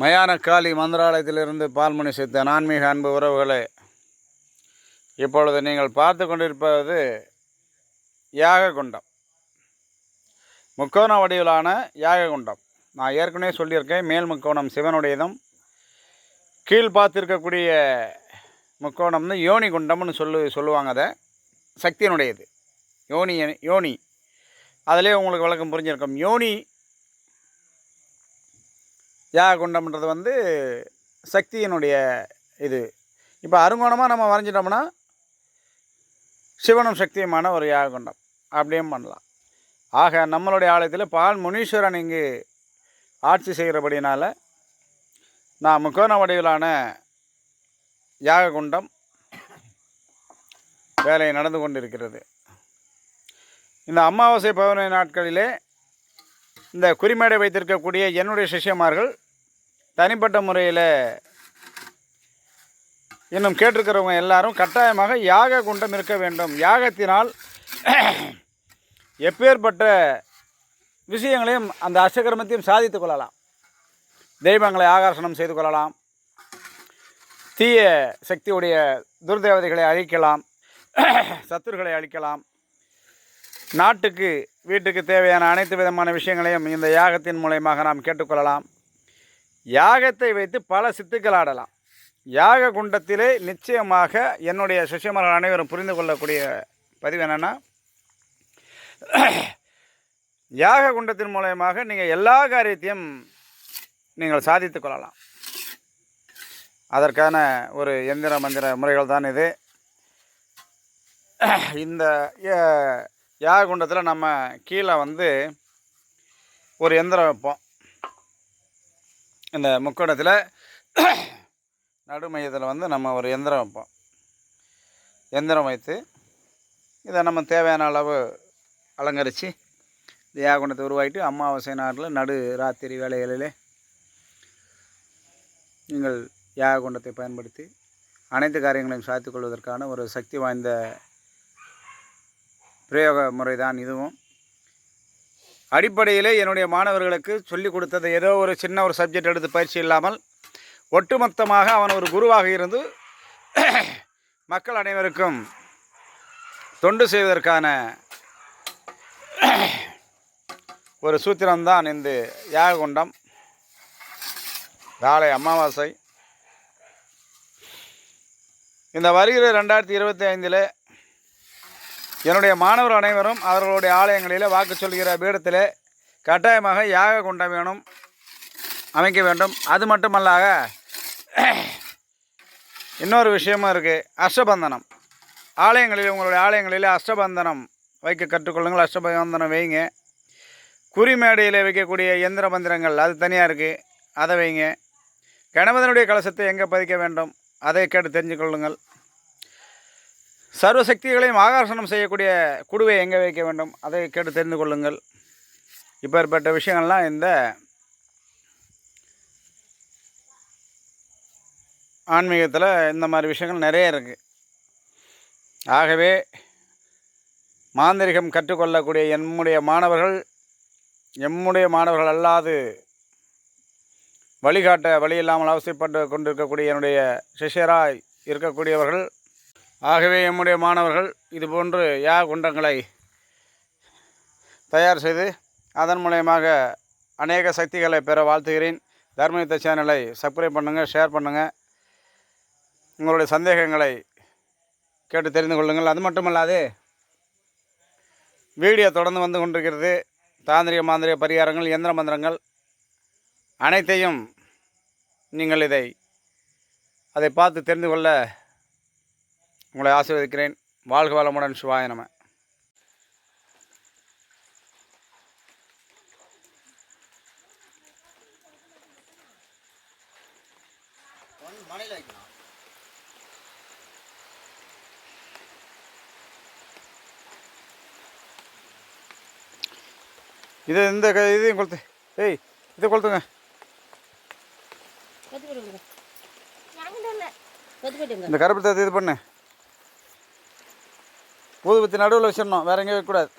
மயான காளி மந்திராலயத்திலிருந்து பால்மணி சித்தன் ஆன்மீக அன்பு உறவுகளே இப்பொழுது நீங்கள் பார்த்து கொண்டிருப்பது யாககுண்டம். முக்கோண வடிவிலான யாககுண்டம். நான் ஏற்கனவே சொல்லியிருக்கேன் மேல் முக்கோணம் சிவனுடையதும் கீழ் பார்த்துருக்கக்கூடிய முக்கோணம்னு யோனி குண்டம்னு சொல்லு சொல்லுவாங்க அதை சக்தியினுடையது. யோனி யோனி. அதிலே உங்களுக்கு விளக்கம் புரிஞ்சிருக்கும். யோனி யாக குண்டம்ன்றது வந்து சக்தியினுடைய இது. இப்போ அருங்கோணமாக நம்ம வரைஞ்சிட்டோம்னா சிவனும் சக்தியுமான ஒரு யாக குண்டம் அப்படியும் பண்ணலாம். ஆக நம்மளுடைய ஆலயத்தில் பால் முனீஸ்வரன் இங்கு ஆட்சி செய்கிறபடினால் நான் முக்கோண வடிவிலான யாக குண்டம் வேலை நடந்து கொண்டிருக்கிறது. இந்த அமாவாசை பௌர்ணமி நாட்களிலே இந்த குறிமேடை வைத்திருக்கக்கூடிய என்னுடைய சிஷ்யமார்கள் தனிப்பட்ட முறையில் இன்னும் கேட்டிருக்கிறவங்க எல்லாரும் கட்டாயமாக யாக குண்டம் இருக்க வேண்டும். யாகத்தினால் எப்பேற்பட்ட விஷயங்களையும் அந்த அஷ்டகிரமத்தையும் சாதித்து கொள்ளலாம். தெய்வங்களை ஆகர்ஷணம் செய்து கொள்ளலாம். தீய சக்தியுடைய துர்தேவதைகளை அழிக்கலாம். சத்துருகளை அழிக்கலாம். நாட்டுக்கு வீட்டுக்கு தேவையான அனைத்து விதமான விஷயங்களையும் இந்த யாகத்தின் மூலயமாக நாம் கேட்டுக்கொள்ளலாம் யாகத்தை வைத்து பல சித்துக்கள் ஆடலாம். யாக குண்டத்திலே நிச்சயமாக என்னுடைய சிஷ்யமர்கள் அனைவரும் புரிந்து கொள்ளக்கூடிய பதிவு என்னென்னா யாக குண்டத்தின் மூலயமாக நீங்கள் எல்லா காரியத்தையும் நீங்கள் சாதித்து கொள்ளலாம். அதற்கான ஒரு எந்திர மந்திர முறைகள் தான் இது. இந்த ய- யாக குண்டத்தில் நம்ம கீழே வந்து ஒரு எந்திரம் வைப்போம். இந்த முக்கோணத்தில் நடுமையத்தில் வந்து நம்ம ஒரு எந்திரம் வைப்போம். எந்திரம் வைத்து இதை நம்ம தேவையான அளவு அலங்கரித்து இந்த உருவாக்கிட்டு அமாவாசை நாட்டில் நடு ராத்திரி வேலைகளிலே நீங்கள் யாககுண்டத்தை பயன்படுத்தி அனைத்து காரியங்களையும் சாதித்துக் கொள்வதற்கான ஒரு சக்தி வாய்ந்த பிரயோக முறை தான் இதுவும். அடிப்படையிலே என்னுடைய மாணவர்களுக்கு சொல்லிக் கொடுத்தது ஏதோ ஒரு சின்ன ஒரு சப்ஜெக்ட் எடுத்து பயிற்சி இல்லாமல் ஒட்டுமொத்தமாக அவன் ஒரு குருவாக இருந்து மக்கள் அனைவருக்கும் தொண்டு செய்வதற்கான ஒரு சூத்திரம்தான் இந்த யாககுண்டம். நாளை அமாவாசை. இந்த வருகிற ரெண்டாயிரத்தி இருபத்தி ஐந்தில் என்னுடைய மாணவர் அனைவரும் அவர்களுடைய ஆலயங்களில் வாக்கு சொல்கிற பீடத்தில் கட்டாயமாக யாக குண்டம் வேணும் அமைக்க வேண்டும். அது மட்டுமல்லாக இன்னொரு விஷயமும் இருக்குது அஷ்டபந்தனம். ஆலயங்களில் உங்களுடைய ஆலயங்களில் அஷ்டபந்தனம் வைக்க கற்றுக்கொள்ளுங்கள். அஷ்டபந்தனம் வைங்க. குறிமேடையில் வைக்கக்கூடிய எந்திர மந்திரங்கள் அது தனியாக இருக்குது அதை வைங்க. கணபதனுடைய கலசத்தை எங்கே பதிக்க வேண்டும்? அதை கேட்டு தெரிஞ்சு கொள்ளுங்கள் சர்வ சக்திகளையும் ஆகர்ஷணம் செய்யக்கூடிய குடுவை எங்கே வைக்க வேண்டும்? அதை கேட்டு தெரிந்து கொள்ளுங்கள். இப்பேற்பட்ட விஷயங்கள்லாம் இந்த ஆன்மீகத்தில் இந்த மாதிரி விஷயங்கள் நிறைய இருக்குது ஆகவே மாந்திரிகம் கற்றுக்கொள்ளக்கூடிய எம்முடைய மாணவர்கள் எம்முடைய மாணவர்கள் அல்லாது வழிகாட்ட வழி இல்லாமல் அவசியப்பட்டு கொண்டிருக்கக்கூடிய என்னுடைய சிஷ்யராய் இருக்கக்கூடியவர்கள் ஆகவே எம்முடைய மாணவர்கள் இதுபோன்று யா குண்டங்களை தயார் செய்து அதன் மூலயமாக அநேக சக்திகளை பெற வாழ்த்துகிறேன். தர்மயுத்த சேனலை சப்ஸ்கிரைப் பண்ணுங்கள் ஷேர் பண்ணுங்கள் உங்களுடைய சந்தேகங்களை கேட்டு தெரிந்து கொள்ளுங்கள். அது மட்டுமல்லாது வீடியோ தொடர்ந்து வந்து கொண்டிருக்கிறது. தாந்திரிக மாந்திரிக பரிகாரங்கள் எந்திர மந்திரங்கள் அனைத்தையும் நீங்கள் இதை அதை பார்த்து தெரிந்து கொள்ள உங்களை ஆசீர்வதிக்கிறேன். வாழ்க வளமுடன் சிவாய நம. இது இந்த க- இதையும் கொளுத்து. ஏய் இதை கொளுத்துங்க. இந்த கருப்பு தத்து இது பண்ணு. ஊதுபத்தி நடுவில் வச்சிடணும். வேற எங்கேயும் வைக்கக்கூடாது.